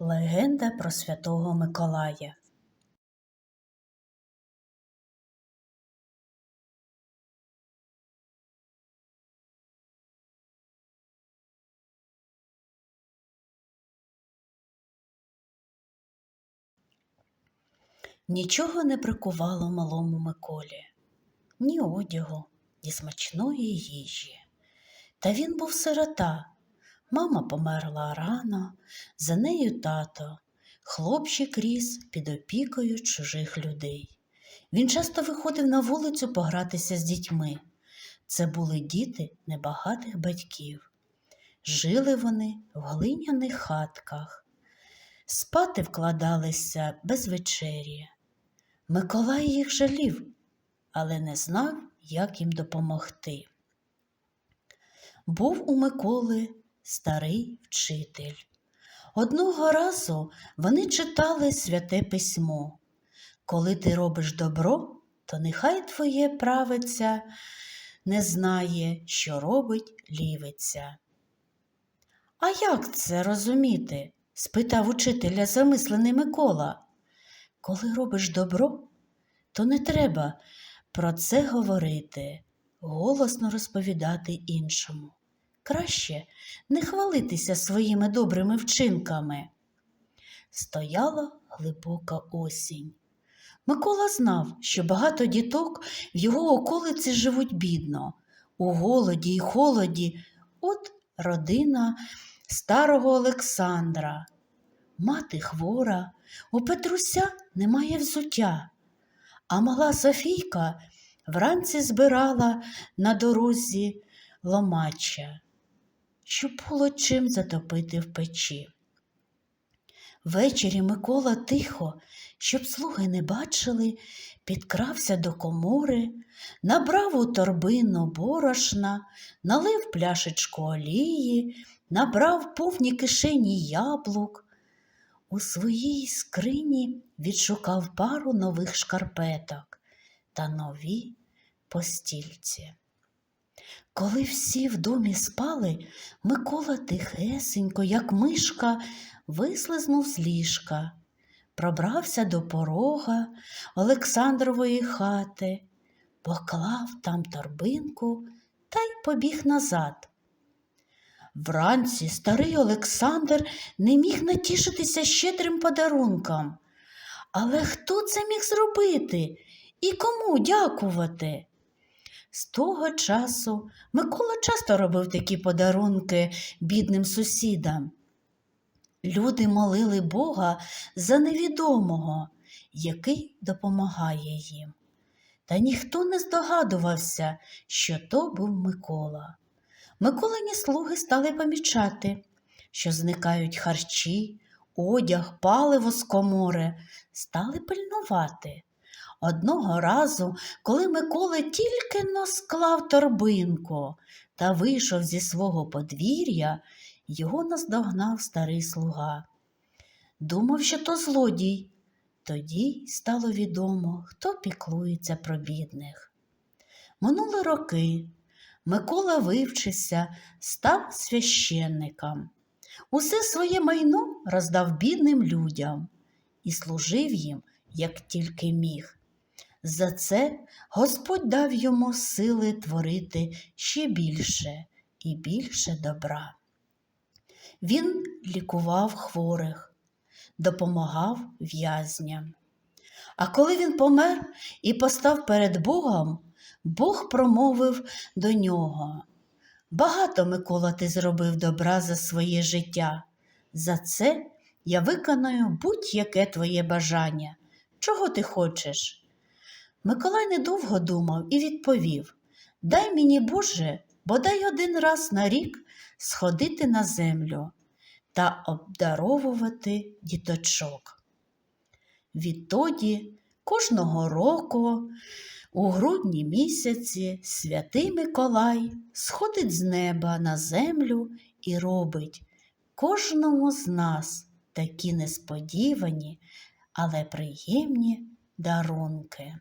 Легенда про святого Миколая. Нічого не бракувало малому Миколі, ні одягу, ні смачної їжі. Та він був сирота. Мама померла рано, за нею тато, хлопчик ріс під опікою чужих людей. Він часто виходив на вулицю погратися з дітьми. Це були діти небагатих батьків. Жили вони в глиняних хатках, спати вкладалися без вечері. Миколай їх жалів, але не знав, як їм допомогти. Був у Миколи старий вчитель. Одного разу вони читали святе письмо. Коли ти робиш добро, то нехай твоє правиця не знає, що робить лівиця. А як це розуміти? спитав учителя замислений Микола. Коли робиш добро, то не треба про це говорити, голосно розповідати іншому. Краще не хвалитися своїми добрими вчинками. Стояла глибока осінь. Микола знав, що багато діток в його околиці живуть бідно, у голоді й холоді. От родина старого Олександра. Мати хвора, у Петруся немає взуття, а мала Софійка вранці збирала на дорозі ломача, щоб було чим затопити в печі. Ввечері Микола тихо, щоб слуги не бачили, підкрався до комори, набрав у торбину борошна, налив пляшечку олії, набрав повні кишені яблук. У своїй скрині відшукав пару нових шкарпеток та нові постільці. Коли всі в домі спали, Микола тихесенько, як мишка, вислизнув з ліжка, пробрався до порога Олександрової хати, поклав там торбинку та й побіг назад. Вранці старий Олександр не міг натішитися щедрим подарунком. Але хто це міг зробити і кому дякувати? З того часу Микола часто робив такі подарунки бідним сусідам. Люди молили Бога за невідомого, який допомагає їм. Та ніхто не здогадувався, що то був Микола. Миколині слуги стали помічати, що зникають харчі, одяг, паливо з комори, стали пильнувати. Одного разу, коли Микола тільки но склав торбинку та вийшов зі свого подвір'я, його наздогнав старий слуга. Думав, що то злодій. Тоді стало відомо, хто піклується про бідних. Минули роки. Микола вивчився, став священником. Усе своє майно роздав бідним людям і служив їм, як тільки міг. За це Господь дав йому сили творити ще більше і більше добра. Він лікував хворих, допомагав в'язням. А коли він помер і постав перед Богом, Бог промовив до нього. Багато, Микола, ти зробив добра за своє життя. За це я виконаю будь-яке твоє бажання. Чого ти хочеш? Миколай недовго думав і відповів Дай мені, Боже, бодай один раз на рік сходити на землю та обдаровувати діточок. Відтоді кожного року, у грудні місяці, святий Миколай сходить з неба на землю і робить кожному з нас такі несподівані, але приємні дарунки.